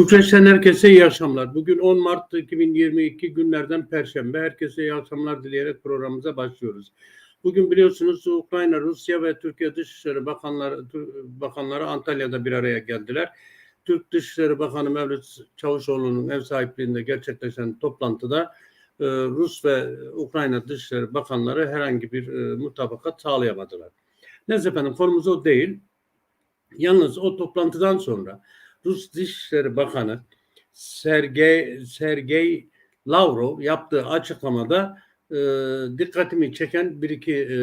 Bükreş'ten herkese iyi akşamlar. Bugün 10 Mart 2022 günlerden Perşembe. Herkese iyi akşamlar dileyerek programımıza başlıyoruz. Bugün biliyorsunuz Ukrayna, Rusya ve Türkiye Dışişleri Bakanları, Bakanları Antalya'da bir araya geldiler. Türk Dışişleri Bakanı Mevlüt Çavuşoğlu'nun ev sahipliğinde gerçekleşen toplantıda e, Rus ve Ukrayna Dışişleri Bakanları herhangi bir e, mutabakat sağlayamadılar. Neyse efendim konumuz o değil. Yalnız o toplantıdan sonra Rus Dışişleri Bakanı Sergey Sergey Lavrov yaptığı açıklamada e, dikkatimi çeken bir iki e,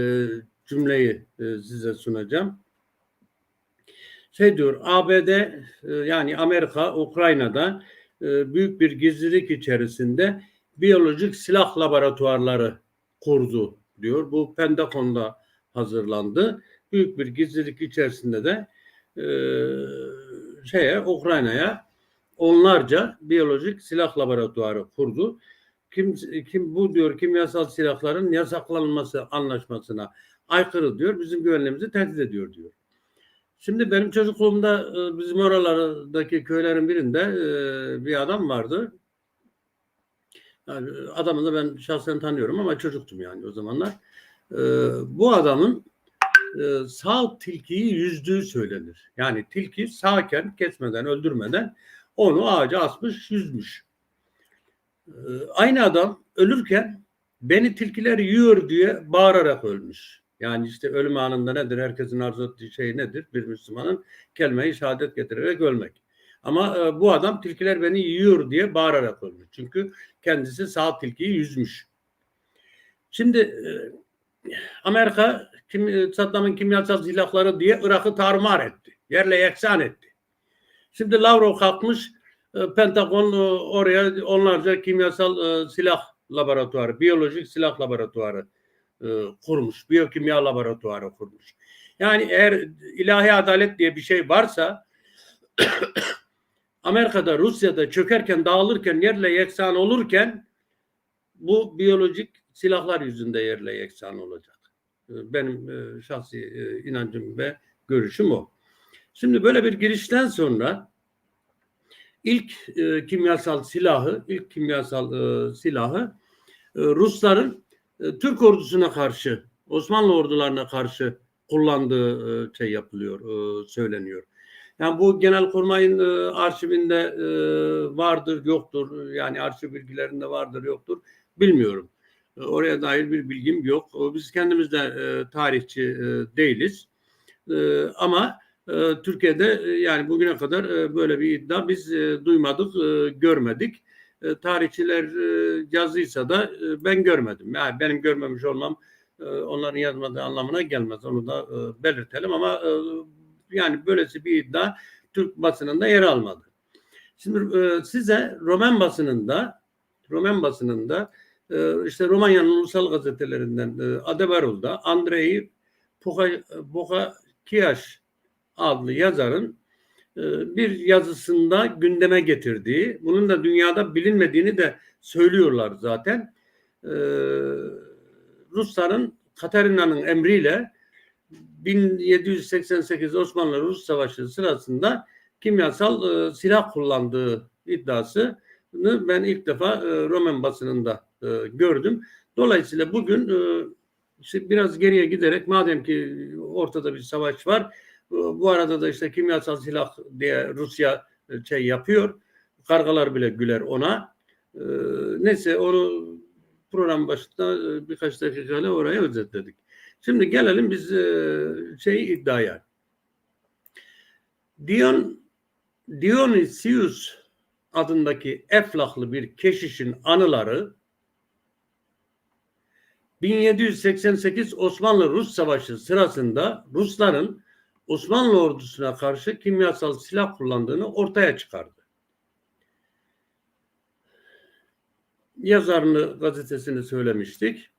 cümleyi e, size sunacağım. Şey diyor ABD e, yani Amerika Ukrayna'da e, büyük bir gizlilik içerisinde biyolojik silah laboratuvarları kurdu diyor. Bu Pentagon'da hazırlandı. Büyük bir gizlilik içerisinde de e, şeye Ukrayna'ya onlarca biyolojik silah laboratuvarı kurdu. Kim, kim bu diyor kimyasal silahların yasaklanması anlaşmasına aykırı diyor. Bizim güvenliğimizi tehdit ediyor diyor. Şimdi benim çocukluğumda e, bizim oralardaki köylerin birinde e, bir adam vardı. Yani adamı da ben şahsen tanıyorum ama çocuktum yani o zamanlar. E, bu adamın e, sağ tilkiyi yüzdüğü söylenir. Yani tilki sağken kesmeden öldürmeden onu ağaca asmış yüzmüş. E, aynı adam ölürken beni tilkiler yiyor diye bağırarak ölmüş. Yani işte ölüm anında nedir? Herkesin arzu ettiği şey nedir? Bir Müslümanın kelime-i şehadet getirerek ölmek. Ama e, bu adam tilkiler beni yiyor diye bağırarak ölmüş. Çünkü kendisi sağ tilkiyi yüzmüş. Şimdi e, Amerika kim, Saddam'ın kimyasal silahları diye Irak'ı tarumar etti. Yerle yeksan etti. Şimdi Lavrov kalkmış e, Pentagon e, oraya onlarca kimyasal e, silah laboratuvarı, biyolojik silah laboratuvarı kurmuş. Biyokimya laboratuvarı kurmuş. Yani eğer ilahi adalet diye bir şey varsa Amerika'da, Rusya'da çökerken, dağılırken, yerle yeksan olurken bu biyolojik silahlar yüzünde yerle yeksan olacak. Benim şahsi inancım ve görüşüm o. Şimdi böyle bir girişten sonra ilk kimyasal silahı, ilk kimyasal silahı Rusların Türk ordusuna karşı, Osmanlı ordularına karşı kullandığı şey yapılıyor, söyleniyor. Yani bu Genelkurmay'ın arşivinde vardır, yoktur. Yani arşiv bilgilerinde vardır, yoktur. Bilmiyorum. Oraya dair bir bilgim yok. Biz kendimiz de e, tarihçi e, değiliz. E, ama e, Türkiye'de e, yani bugüne kadar e, böyle bir iddia biz e, duymadık, e, görmedik. E, tarihçiler e, yazıysa da e, ben görmedim. Yani benim görmemiş olmam e, onların yazmadığı anlamına gelmez. Onu da e, belirtelim ama e, yani böylesi bir iddia Türk basınında yer almadı. Şimdi e, size Roman basınında Roman basınında e, işte Romanya'nın ulusal gazetelerinden e, Adebarul'da Andrei Bokakiyaş adlı yazarın e, bir yazısında gündeme getirdiği, bunun da dünyada bilinmediğini de söylüyorlar zaten. E, Rusların Katarina'nın emriyle 1788 Osmanlı-Rus Savaşı sırasında kimyasal e, silah kullandığı iddiası ben ilk defa e, Roman basınında e, gördüm. Dolayısıyla bugün e, işte biraz geriye giderek madem ki ortada bir savaş var bu arada da işte kimyasal silah diye Rusya e, şey yapıyor. Kargalar bile güler ona. E, neyse onu program başında e, birkaç dakikayla oraya özetledik. Şimdi gelelim biz e, şey iddiaya. Dion Dionysius adındaki eflaklı bir keşişin anıları 1788 Osmanlı-Rus Savaşı sırasında Rusların Osmanlı ordusuna karşı kimyasal silah kullandığını ortaya çıkardı. Yazarını gazetesini söylemiştik.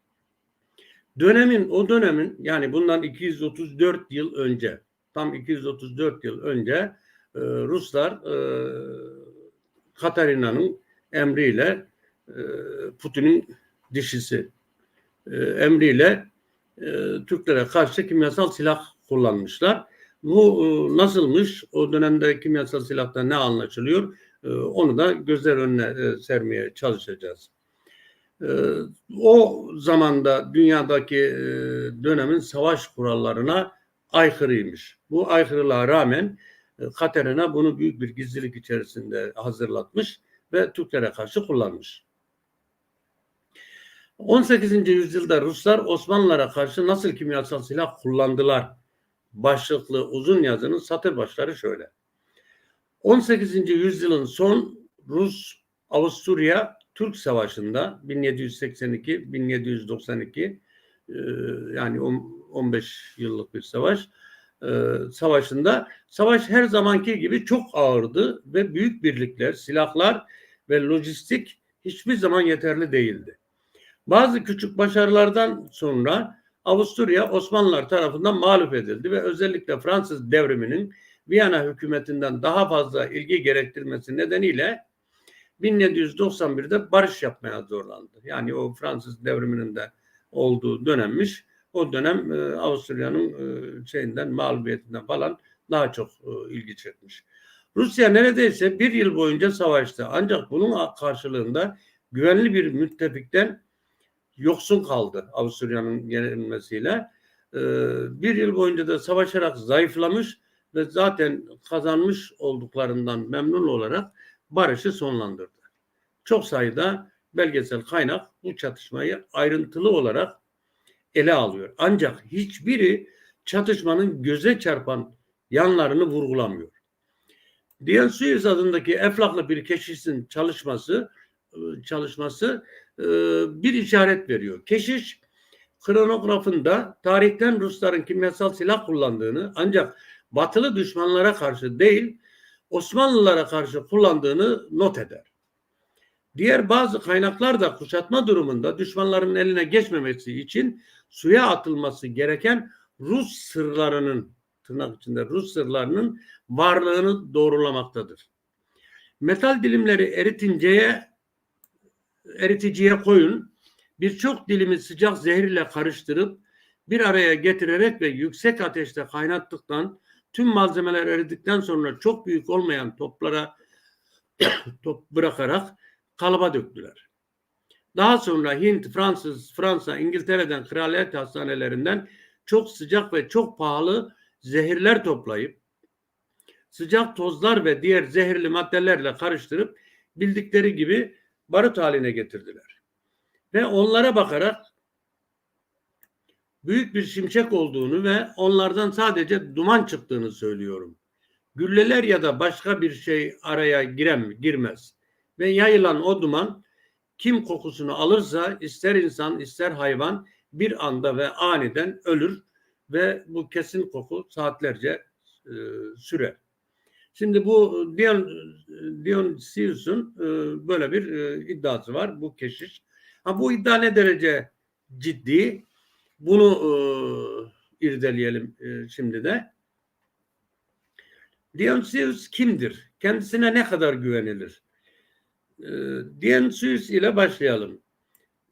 Dönemin o dönemin yani bundan 234 yıl önce tam 234 yıl önce e, Ruslar e, Katarina'nın emriyle e, Putin'in dişisi e, emriyle e, Türklere karşı kimyasal silah kullanmışlar. Bu e, nasılmış? O dönemde kimyasal silahta ne anlaşılıyor? E, onu da gözler önüne e, sermeye çalışacağız. E, o zamanda dünyadaki e, dönemin savaş kurallarına aykırıymış. Bu aykırılığa rağmen Katerina bunu büyük bir gizlilik içerisinde hazırlatmış ve Türklere karşı kullanmış. 18. yüzyılda Ruslar Osmanlılara karşı nasıl kimyasal silah kullandılar? Başlıklı uzun yazının satır başları şöyle. 18. yüzyılın son Rus Avusturya Türk Savaşı'nda 1782-1792 e, yani 15 yıllık bir savaş e, savaşında savaş her zamanki gibi çok ağırdı ve büyük birlikler, silahlar ve lojistik hiçbir zaman yeterli değildi. Bazı küçük başarılardan sonra Avusturya Osmanlılar tarafından mağlup edildi ve özellikle Fransız devriminin Viyana hükümetinden daha fazla ilgi gerektirmesi nedeniyle 1791'de barış yapmaya zorlandı. Yani o Fransız devriminin de olduğu dönemmiş. O dönem e, Avusturya'nın e, şeyinden mağlubiyetinden falan daha çok e, ilgi çekmiş. Rusya neredeyse bir yıl boyunca savaştı. Ancak bunun karşılığında güvenli bir müttefikten yoksun kaldı Avusturya'nın yenilmesiyle. E, bir yıl boyunca da savaşarak zayıflamış ve zaten kazanmış olduklarından memnun olarak barışı sonlandırdı. Çok sayıda belgesel kaynak bu çatışmayı ayrıntılı olarak ele alıyor. Ancak hiçbiri çatışmanın göze çarpan yanlarını vurgulamıyor. Dionysius adındaki eflaklı bir keşişin çalışması e, çalışması e, bir işaret veriyor. Keşiş kronografında tarihten Rusların kimyasal silah kullandığını ancak batılı düşmanlara karşı değil Osmanlılara karşı kullandığını not eder. Diğer bazı kaynaklar da kuşatma durumunda düşmanların eline geçmemesi için suya atılması gereken Rus sırlarının tırnak içinde Rus sırlarının varlığını doğrulamaktadır. Metal dilimleri eritinceye eriticiye koyun. Birçok dilimi sıcak zehirle karıştırıp bir araya getirerek ve yüksek ateşte kaynattıktan tüm malzemeler eridikten sonra çok büyük olmayan toplara top bırakarak kalıba döktüler. Daha sonra Hint, Fransız, Fransa, İngiltere'den kraliyet hastanelerinden çok sıcak ve çok pahalı zehirler toplayıp sıcak tozlar ve diğer zehirli maddelerle karıştırıp bildikleri gibi barut haline getirdiler. Ve onlara bakarak büyük bir şimşek olduğunu ve onlardan sadece duman çıktığını söylüyorum. Gülleler ya da başka bir şey araya girem, girmez. Ve yayılan o duman kim kokusunu alırsa ister insan ister hayvan bir anda ve aniden ölür ve bu kesin koku saatlerce e, sürer. Şimdi bu Dion, Dionysius'un e, böyle bir e, iddiası var bu keşiş. Ha, bu iddia ne derece ciddi? Bunu e, irdeleyelim e, şimdi de. Dionysius kimdir? Kendisine ne kadar güvenilir? E, Dionysius ile başlayalım.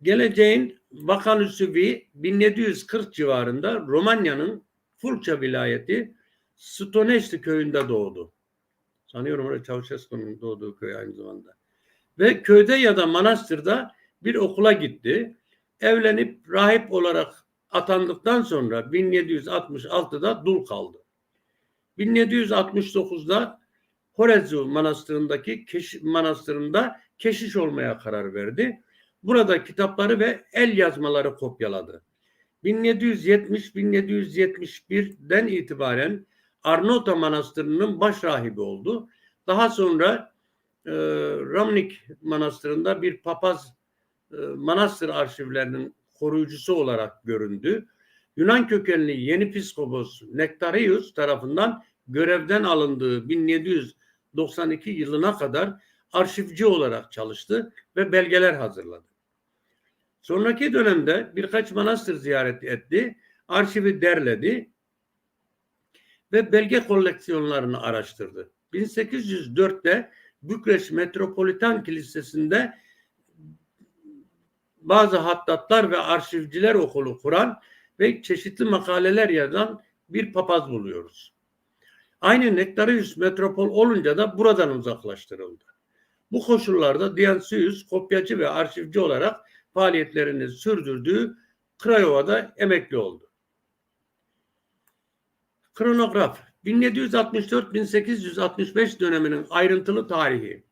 Geleceğin Vakanüsüvi 1740 civarında Romanya'nın Fulça vilayeti Stoneşti köyünde doğdu. Sanıyorum orada Çavuşescu'nun doğduğu köy aynı zamanda. Ve köyde ya da manastırda bir okula gitti. Evlenip rahip olarak atandıktan sonra 1766'da dul kaldı. 1769'da Horezu Manastırı'ndaki keş, manastırında keşiş olmaya karar verdi. Burada kitapları ve el yazmaları kopyaladı. 1770-1771'den itibaren Arnota Manastırı'nın baş rahibi oldu. Daha sonra e, Ramnik Manastırı'nda bir papaz e, manastır arşivlerinin koruyucusu olarak göründü. Yunan kökenli yeni piskopos Nektarius tarafından görevden alındığı 1792 yılına kadar arşivci olarak çalıştı ve belgeler hazırladı. Sonraki dönemde birkaç manastır ziyaret etti, arşivi derledi ve belge koleksiyonlarını araştırdı. 1804'te Bükreş Metropolitan Kilisesi'nde bazı hattatlar ve arşivciler okulu kuran ve çeşitli makaleler yazan bir papaz buluyoruz. Aynı Nektarius metropol olunca da buradan uzaklaştırıldı. Bu koşullarda Diyansiyus kopyacı ve arşivci olarak faaliyetlerini sürdürdüğü Craiova'da emekli oldu. Kronograf 1764-1865 döneminin ayrıntılı tarihi.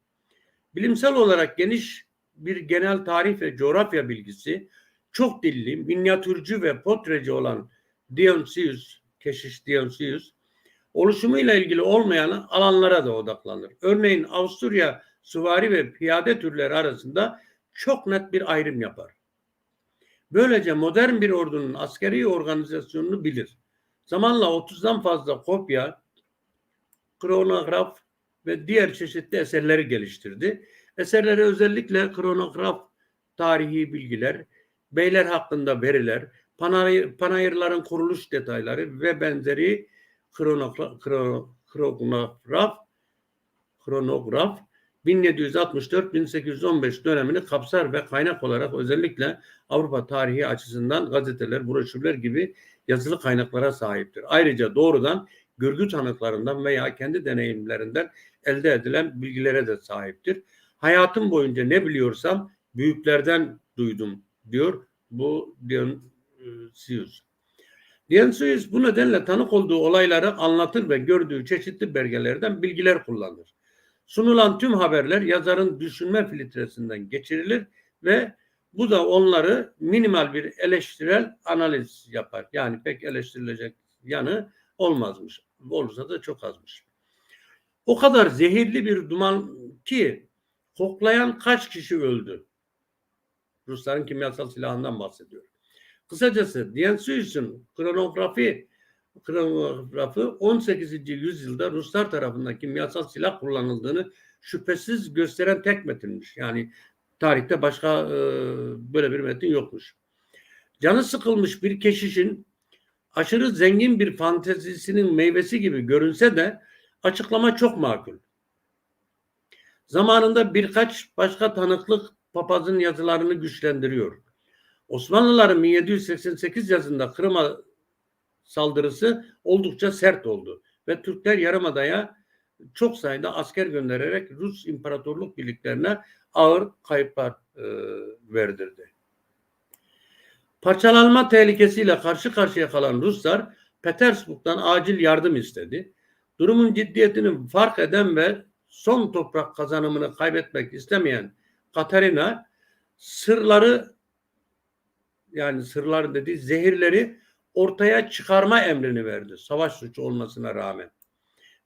Bilimsel olarak geniş bir genel tarih ve coğrafya bilgisi, çok dilli, minyatürcü ve portreci olan Dionysius, keşiş Dionysius, oluşumuyla ilgili olmayan alanlara da odaklanır. Örneğin Avusturya süvari ve piyade türleri arasında çok net bir ayrım yapar. Böylece modern bir ordunun askeri organizasyonunu bilir. Zamanla 30'dan fazla kopya, kronograf ve diğer çeşitli eserleri geliştirdi. Eserleri özellikle kronograf tarihi bilgiler, beyler hakkında veriler, panayır, panayırların kuruluş detayları ve benzeri kronograf, kronograf, kronograf 1764-1815 dönemini kapsar ve kaynak olarak özellikle Avrupa tarihi açısından gazeteler, broşürler gibi yazılı kaynaklara sahiptir. Ayrıca doğrudan görgü tanıklarından veya kendi deneyimlerinden elde edilen bilgilere de sahiptir. Hayatım boyunca ne biliyorsam büyüklerden duydum diyor bu Dionysius. Dionysius bu nedenle tanık olduğu olayları anlatır ve gördüğü çeşitli belgelerden bilgiler kullanır. Sunulan tüm haberler yazarın düşünme filtresinden geçirilir ve bu da onları minimal bir eleştirel analiz yapar. Yani pek eleştirilecek yanı olmazmış. Olursa da çok azmış. O kadar zehirli bir duman ki koklayan kaç kişi öldü? Rusların kimyasal silahından bahsediyor. Kısacası Dionysius'un kronografi kronografı 18. yüzyılda Ruslar tarafından kimyasal silah kullanıldığını şüphesiz gösteren tek metinmiş. Yani tarihte başka e, böyle bir metin yokmuş. Canı sıkılmış bir keşişin aşırı zengin bir fantezisinin meyvesi gibi görünse de açıklama çok makul. Zamanında birkaç başka tanıklık papazın yazılarını güçlendiriyor. Osmanlıların 1788 yazında Kırım'a saldırısı oldukça sert oldu ve Türkler Yarımada'ya çok sayıda asker göndererek Rus İmparatorluk birliklerine ağır kayıplar e, verdirdi. Parçalanma tehlikesiyle karşı karşıya kalan Ruslar Petersburg'dan acil yardım istedi. Durumun ciddiyetini fark eden ve son toprak kazanımını kaybetmek istemeyen Katarina sırları yani sırları dedi zehirleri ortaya çıkarma emrini verdi. Savaş suçu olmasına rağmen.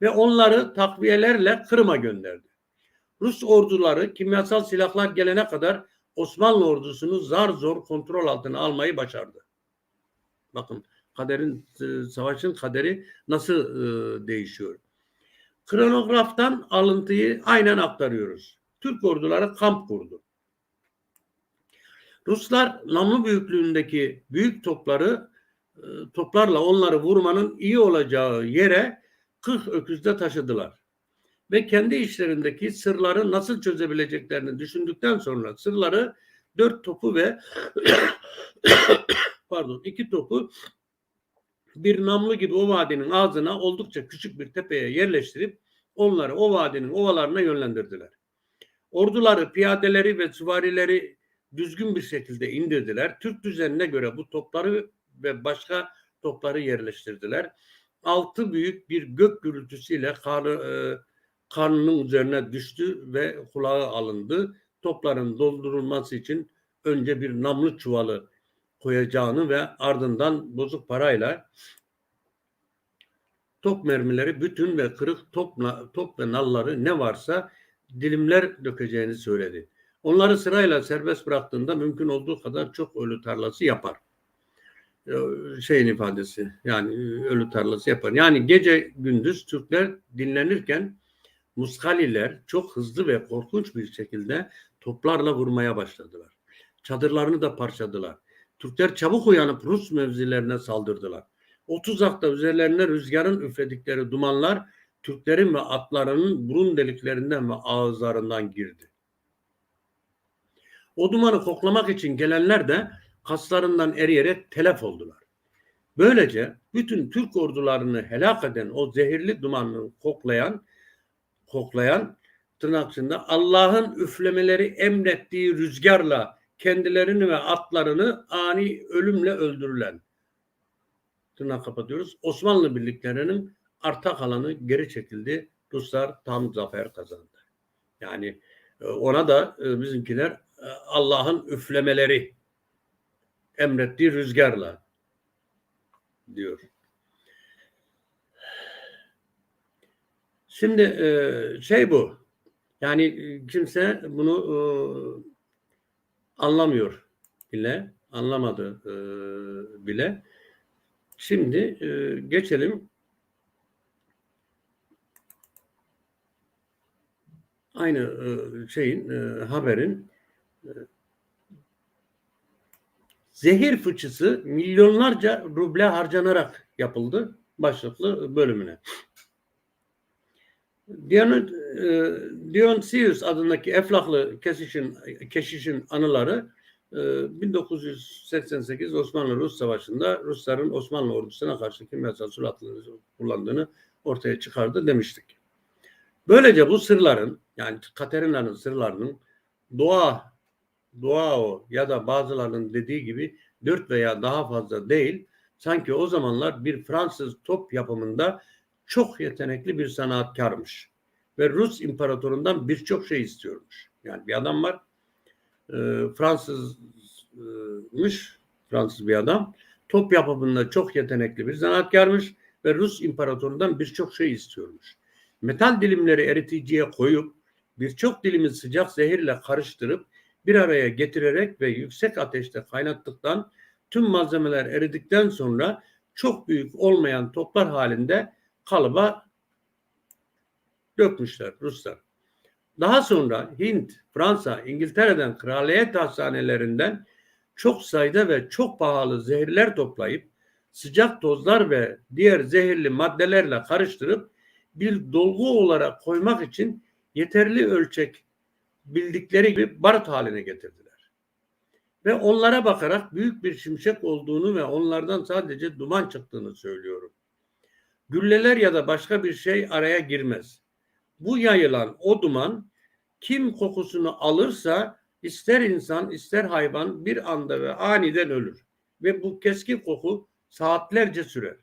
Ve onları takviyelerle Kırım'a gönderdi. Rus orduları kimyasal silahlar gelene kadar Osmanlı ordusunu zar zor kontrol altına almayı başardı. Bakın kaderin e, savaşın kaderi nasıl e, değişiyor. Kronograftan alıntıyı aynen aktarıyoruz. Türk orduları kamp kurdu. Ruslar namlu büyüklüğündeki büyük topları e, toplarla onları vurmanın iyi olacağı yere 40 öküzde taşıdılar. Ve kendi işlerindeki sırları nasıl çözebileceklerini düşündükten sonra sırları dört topu ve pardon iki topu bir namlu gibi o vadinin ağzına oldukça küçük bir tepeye yerleştirip onları o vadinin ovalarına yönlendirdiler. Orduları, piyadeleri ve süvarileri düzgün bir şekilde indirdiler. Türk düzenine göre bu topları ve başka topları yerleştirdiler. Altı büyük bir gök gürültüsüyle karı, e, karnının üzerine düştü ve kulağı alındı. Topların doldurulması için önce bir namlu çuvalı koyacağını ve ardından bozuk parayla top mermileri bütün ve kırık top, top ve nalları ne varsa dilimler dökeceğini söyledi. Onları sırayla serbest bıraktığında mümkün olduğu kadar çok ölü tarlası yapar. E, şeyin ifadesi yani ölü tarlası yapar. Yani gece gündüz Türkler dinlenirken Muskaliler çok hızlı ve korkunç bir şekilde toplarla vurmaya başladılar. Çadırlarını da parçaladılar. Türkler çabuk uyanıp Rus mevzilerine saldırdılar. O tuzakta üzerlerine rüzgarın üfledikleri dumanlar Türklerin ve atlarının burun deliklerinden ve ağızlarından girdi. O dumanı koklamak için gelenler de kaslarından eriyerek telef oldular. Böylece bütün Türk ordularını helak eden o zehirli dumanı koklayan koklayan tırnak içinde Allah'ın üflemeleri emrettiği rüzgarla kendilerini ve atlarını ani ölümle öldürülen tırnak kapatıyoruz. Osmanlı birliklerinin arta kalanı geri çekildi. Ruslar tam zafer kazandı. Yani e, ona da e, bizimkiler Allah'ın üflemeleri emrettiği rüzgarla diyor. Şimdi e, şey bu. Yani e, kimse bunu e, anlamıyor bile, anlamadı bile. Şimdi geçelim aynı şeyin haberin zehir fıçısı milyonlarca ruble harcanarak yapıldı başlıklı bölümüne. Dion, e, Dionysius adındaki eflaklı keşişin, keşişin anıları e, 1988 Osmanlı-Rus Savaşı'nda Rusların Osmanlı ordusuna karşı kimyasal sulatları kullandığını ortaya çıkardı demiştik. Böylece bu sırların yani Katerina'nın sırlarının doğa doğa o ya da bazılarının dediği gibi dört veya daha fazla değil sanki o zamanlar bir Fransız top yapımında çok yetenekli bir sanatkarmış. Ve Rus imparatorundan birçok şey istiyormuş. Yani bir adam var e, Fransızmış Fransız bir adam. Top yapımında çok yetenekli bir sanatkarmış ve Rus imparatorundan birçok şey istiyormuş. Metal dilimleri eriticiye koyup birçok dilimi sıcak zehirle karıştırıp bir araya getirerek ve yüksek ateşte kaynattıktan tüm malzemeler eridikten sonra çok büyük olmayan toplar halinde kalıba dökmüşler Ruslar. Daha sonra Hint, Fransa, İngiltere'den kraliyet hastanelerinden çok sayıda ve çok pahalı zehirler toplayıp sıcak tozlar ve diğer zehirli maddelerle karıştırıp bir dolgu olarak koymak için yeterli ölçek bildikleri gibi barut haline getirdiler. Ve onlara bakarak büyük bir şimşek olduğunu ve onlardan sadece duman çıktığını söylüyorum. Gülleler ya da başka bir şey araya girmez. Bu yayılan o duman kim kokusunu alırsa ister insan ister hayvan bir anda ve aniden ölür. Ve bu keskin koku saatlerce sürer.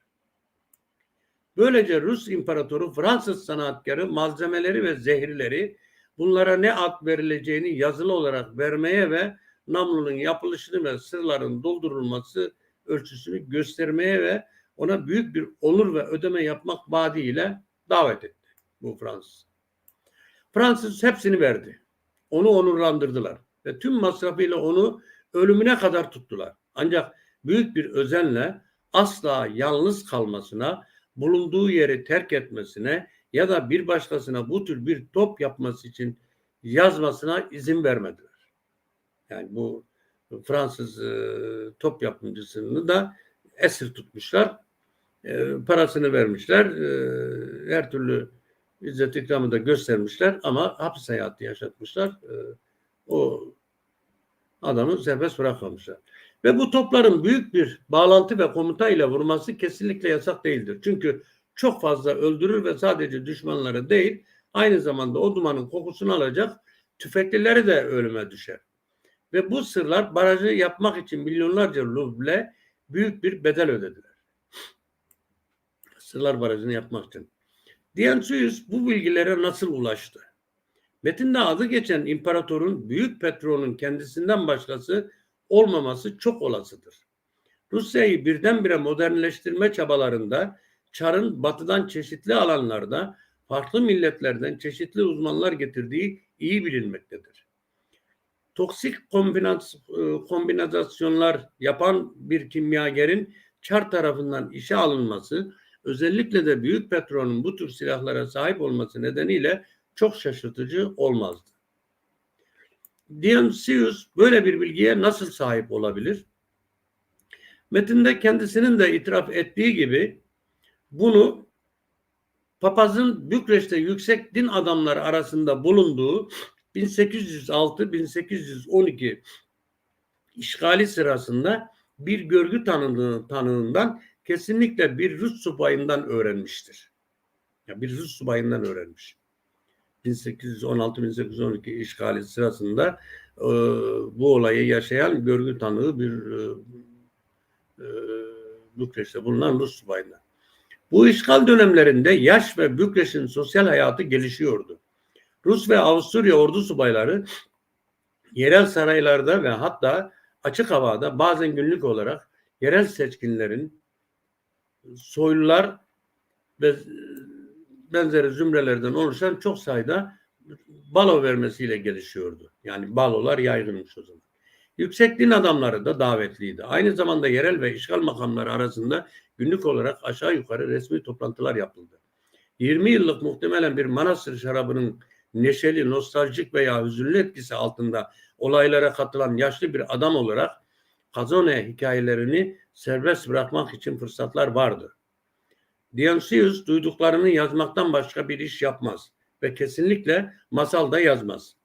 Böylece Rus İmparatoru Fransız sanatkarı malzemeleri ve zehirleri bunlara ne ad verileceğini yazılı olarak vermeye ve namlunun yapılışını ve sırların doldurulması ölçüsünü göstermeye ve ona büyük bir onur ve ödeme yapmak vaadiyle davet etti bu Fransız. Fransız hepsini verdi. Onu onurlandırdılar ve tüm masrafıyla onu ölümüne kadar tuttular. Ancak büyük bir özenle asla yalnız kalmasına, bulunduğu yeri terk etmesine ya da bir başkasına bu tür bir top yapması için yazmasına izin vermediler. Yani bu Fransız e, top yapımcısını da esir tutmuşlar. E, parasını vermişler. E, her türlü izzet ikramı da göstermişler ama hapis hayatı yaşatmışlar. E, o adamı serbest bırakmamışlar. Ve bu topların büyük bir bağlantı ve komuta ile vurması kesinlikle yasak değildir. Çünkü çok fazla öldürür ve sadece düşmanları değil aynı zamanda o dumanın kokusunu alacak tüfeklileri de ölüme düşer. Ve bu sırlar barajı yapmak için milyonlarca ruble büyük bir bedel ödediler. Sırlar Barajı'nı yapmak için. Dionysius bu bilgilere nasıl ulaştı? Metinde adı geçen imparatorun büyük patronun kendisinden başkası olmaması çok olasıdır. Rusya'yı birdenbire modernleştirme çabalarında Çar'ın batıdan çeşitli alanlarda farklı milletlerden çeşitli uzmanlar getirdiği iyi bilinmektedir. Toksik kombinasyonlar yapan bir kimyagerin Çar tarafından işe alınması özellikle de büyük patronun bu tür silahlara sahip olması nedeniyle çok şaşırtıcı olmazdı. Dionysius böyle bir bilgiye nasıl sahip olabilir? Metinde kendisinin de itiraf ettiği gibi bunu papazın Bükreş'te yüksek din adamları arasında bulunduğu 1806-1812 işgali sırasında bir görgü tanıdığı, tanığından kesinlikle bir Rus subayından öğrenmiştir. Ya bir Rus subayından öğrenmiş. 1816-1812 işgali sırasında e, bu olayı yaşayan görgü tanığı bir e, e, Bükreş'te bulunan Rus subaylar. Bu işgal dönemlerinde yaş ve Bükreş'in sosyal hayatı gelişiyordu. Rus ve Avusturya ordu subayları yerel saraylarda ve hatta açık havada bazen günlük olarak yerel seçkinlerin soylular ve benzeri zümrelerden oluşan çok sayıda balo vermesiyle gelişiyordu. Yani balolar yaygınmış o zaman. Yüksek din adamları da davetliydi. Aynı zamanda yerel ve işgal makamları arasında günlük olarak aşağı yukarı resmi toplantılar yapıldı. 20 yıllık muhtemelen bir Manastır şarabının neşeli, nostaljik veya hüzünlü etkisi altında olaylara katılan yaşlı bir adam olarak Kazone hikayelerini serbest bırakmak için fırsatlar vardı. Dionysius duyduklarını yazmaktan başka bir iş yapmaz ve kesinlikle masal da yazmaz.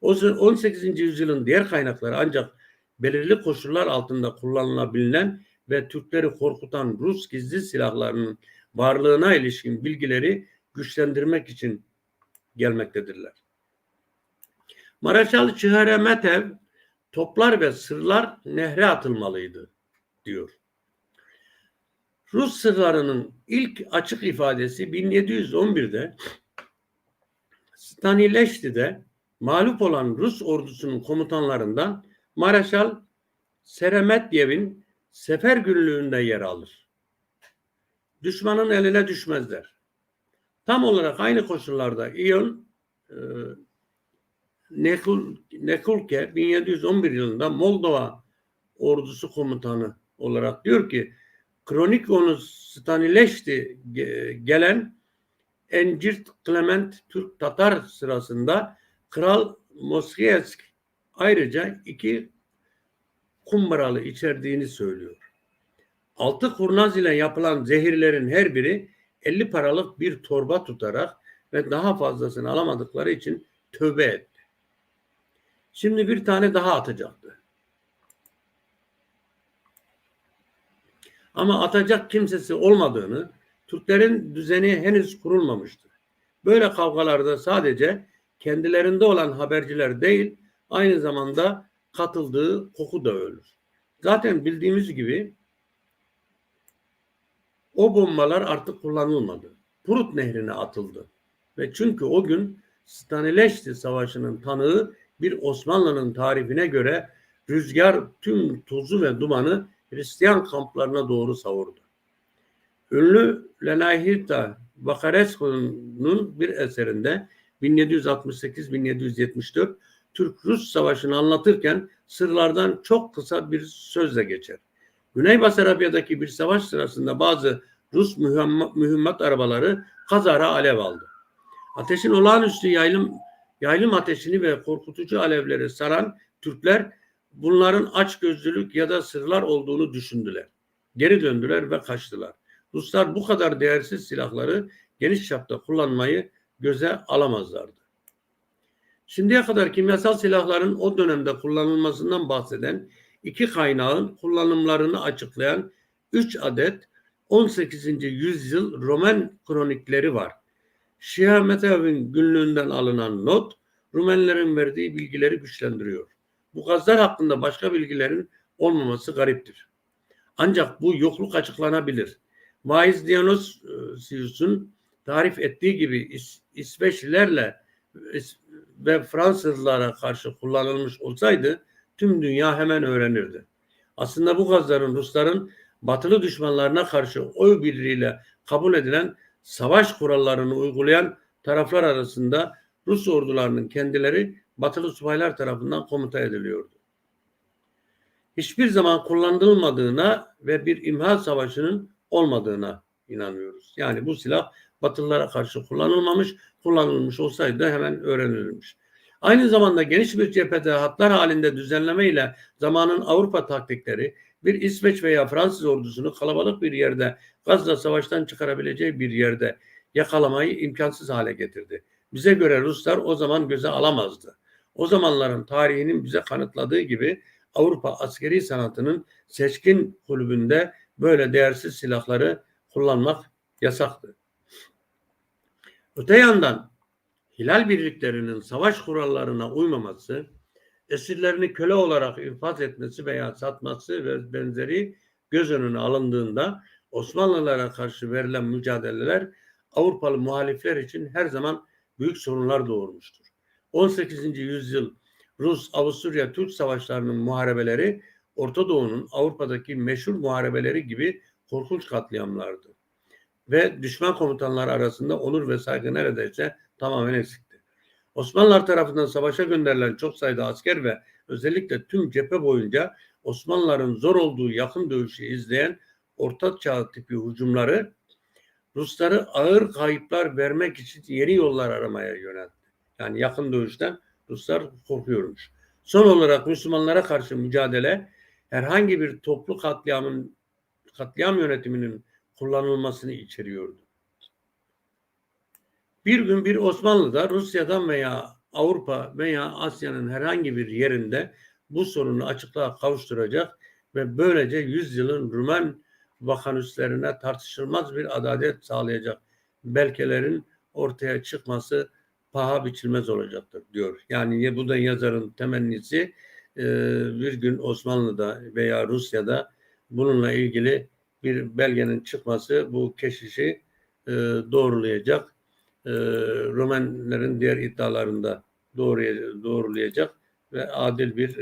O 18. yüzyılın diğer kaynakları ancak belirli koşullar altında kullanılabilen ve Türkleri korkutan Rus gizli silahlarının varlığına ilişkin bilgileri güçlendirmek için gelmektedirler. Maraşal Çihremetev toplar ve sırlar nehre atılmalıydı diyor. Rus sırlarının ilk açık ifadesi 1711'de Stanileşti'de mağlup olan Rus ordusunun komutanlarından Maraşal Seremetyev'in sefer günlüğünde yer alır. Düşmanın eline düşmezler. Tam olarak aynı koşullarda İyon e, Nekul, Nekulke 1711 yılında Moldova ordusu komutanı olarak diyor ki Kronikonu Stanileşti gelen Encirt Clement Türk Tatar sırasında Kral Moskiesk ayrıca iki kumbaralı içerdiğini söylüyor. Altı kurnaz ile yapılan zehirlerin her biri 50 paralık bir torba tutarak ve daha fazlasını alamadıkları için tövbe etti. Şimdi bir tane daha atacaktı. Ama atacak kimsesi olmadığını, Türklerin düzeni henüz kurulmamıştı. Böyle kavgalarda sadece kendilerinde olan haberciler değil, aynı zamanda katıldığı koku da ölür. Zaten bildiğimiz gibi o bombalar artık kullanılmadı. Prut nehrine atıldı. Ve çünkü o gün Stanileşti Savaşı'nın tanığı bir Osmanlı'nın tarifine göre rüzgar tüm tozu ve dumanı Hristiyan kamplarına doğru savurdu. Ünlü Lenahita Vakarescu'nun bir eserinde 1768-1774 Türk-Rus Savaşı'nı anlatırken sırlardan çok kısa bir sözle geçer. Güney Basarabya'daki bir savaş sırasında bazı Rus mühimmat arabaları kazara alev aldı. Ateşin olağanüstü yaylım, yaylım ateşini ve korkutucu alevleri saran Türkler bunların açgözlülük ya da sırlar olduğunu düşündüler. Geri döndüler ve kaçtılar. Ruslar bu kadar değersiz silahları geniş çapta kullanmayı göze alamazlardı. Şimdiye kadar kimyasal silahların o dönemde kullanılmasından bahseden iki kaynağın kullanımlarını açıklayan 3 adet 18. yüzyıl Roman kronikleri var. Şihametev'in günlüğünden alınan not Rumenlerin verdiği bilgileri güçlendiriyor. Bu gazlar hakkında başka bilgilerin olmaması gariptir. Ancak bu yokluk açıklanabilir. Vaiz Dionysius'un tarif ettiği gibi İs İsveçlilerle ve Fransızlara karşı kullanılmış olsaydı tüm dünya hemen öğrenirdi. Aslında bu gazların Rusların batılı düşmanlarına karşı oy birliğiyle kabul edilen savaş kurallarını uygulayan taraflar arasında Rus ordularının kendileri batılı subaylar tarafından komuta ediliyordu. Hiçbir zaman kullanılmadığına ve bir imha savaşının olmadığına inanıyoruz. Yani bu silah Batılılara karşı kullanılmamış, kullanılmış olsaydı hemen öğrenilirmiş. Aynı zamanda geniş bir cephede hatlar halinde düzenleme ile zamanın Avrupa taktikleri bir İsveç veya Fransız ordusunu kalabalık bir yerde gazla savaştan çıkarabileceği bir yerde yakalamayı imkansız hale getirdi. Bize göre Ruslar o zaman göze alamazdı. O zamanların tarihinin bize kanıtladığı gibi Avrupa askeri sanatının seçkin kulübünde böyle değersiz silahları kullanmak yasaktı. Öte yandan hilal birliklerinin savaş kurallarına uymaması, esirlerini köle olarak infaz etmesi veya satması ve benzeri göz önüne alındığında Osmanlılara karşı verilen mücadeleler Avrupalı muhalifler için her zaman büyük sorunlar doğurmuştur. 18. yüzyıl Rus-Avusturya-Türk savaşlarının muharebeleri Orta Doğu'nun Avrupa'daki meşhur muharebeleri gibi korkunç katliamlardı. Ve düşman komutanlar arasında onur ve saygı neredeyse tamamen eksikti. Osmanlılar tarafından savaşa gönderilen çok sayıda asker ve özellikle tüm cephe boyunca Osmanlıların zor olduğu yakın dövüşü izleyen Orta Çağ tipi hücumları Rusları ağır kayıplar vermek için yeni yollar aramaya yöneltti. Yani yakın dövüşten Ruslar korkuyormuş. Son olarak Müslümanlara karşı mücadele herhangi bir toplu katliamın katliam yönetiminin kullanılmasını içeriyordu. Bir gün bir Osmanlı'da Rusya'dan veya Avrupa veya Asya'nın herhangi bir yerinde bu sorunu açıklığa kavuşturacak ve böylece yüzyılın Rumen vakanüslerine tartışılmaz bir adalet sağlayacak belgelerin ortaya çıkması paha biçilmez olacaktır diyor. Yani bu da yazarın temennisi bir gün Osmanlı'da veya Rusya'da bununla ilgili bir belgenin çıkması bu keşişi e, doğrulayacak. E, Romenlerin diğer iddialarında doğrulayacak ve adil bir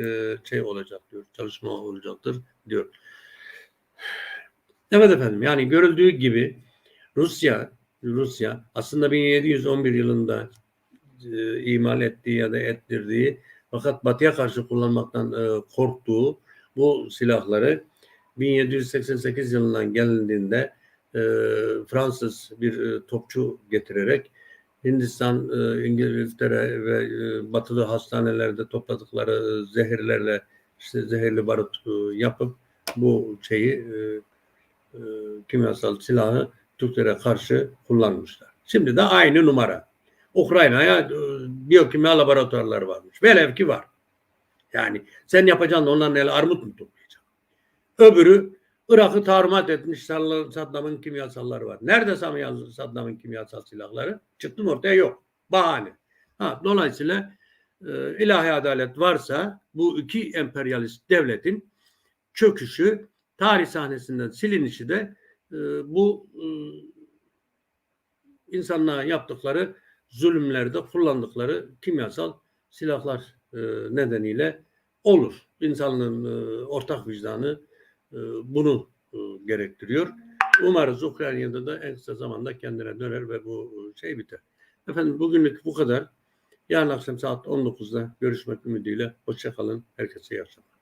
şey olacak diyor. Çalışma olacaktır diyor. Evet efendim yani görüldüğü gibi Rusya Rusya aslında 1711 yılında e, imal ettiği ya da ettirdiği fakat Batı'ya karşı kullanmaktan e, korktuğu bu silahları 1788 yılından gelindiğinde e, Fransız bir e, topçu getirerek Hindistan, e, İngiltere ve e, batılı hastanelerde topladıkları zehirlerle işte zehirli barut e, yapıp bu şeyi e, e, kimyasal silahı Türklere karşı kullanmışlar. Şimdi de aynı numara. Ukrayna'ya e, biyokimya laboratuvarları varmış. Velev ki var. Yani sen yapacaksın onların el armut mu toplayacaksın? Öbürü Irak'ı tarmat etmiş Saddam'ın kimyasalları var. Nerede Saddam'ın kimyasal silahları? Çıktım ortaya yok. Bahane. Ha, dolayısıyla e, ilahi adalet varsa bu iki emperyalist devletin çöküşü tarih sahnesinden silinişi de e, bu e, insanlığa yaptıkları zulümlerde kullandıkları kimyasal silahlar e, nedeniyle olur. İnsanlığın e, ortak vicdanı bunu e, gerektiriyor. Umarız Ukrayna'da da en kısa zamanda kendine döner ve bu e, şey biter. Efendim bugünlük bu kadar. Yarın akşam saat 19'da görüşmek ümidiyle. Hoşçakalın. Herkese iyi akşamlar.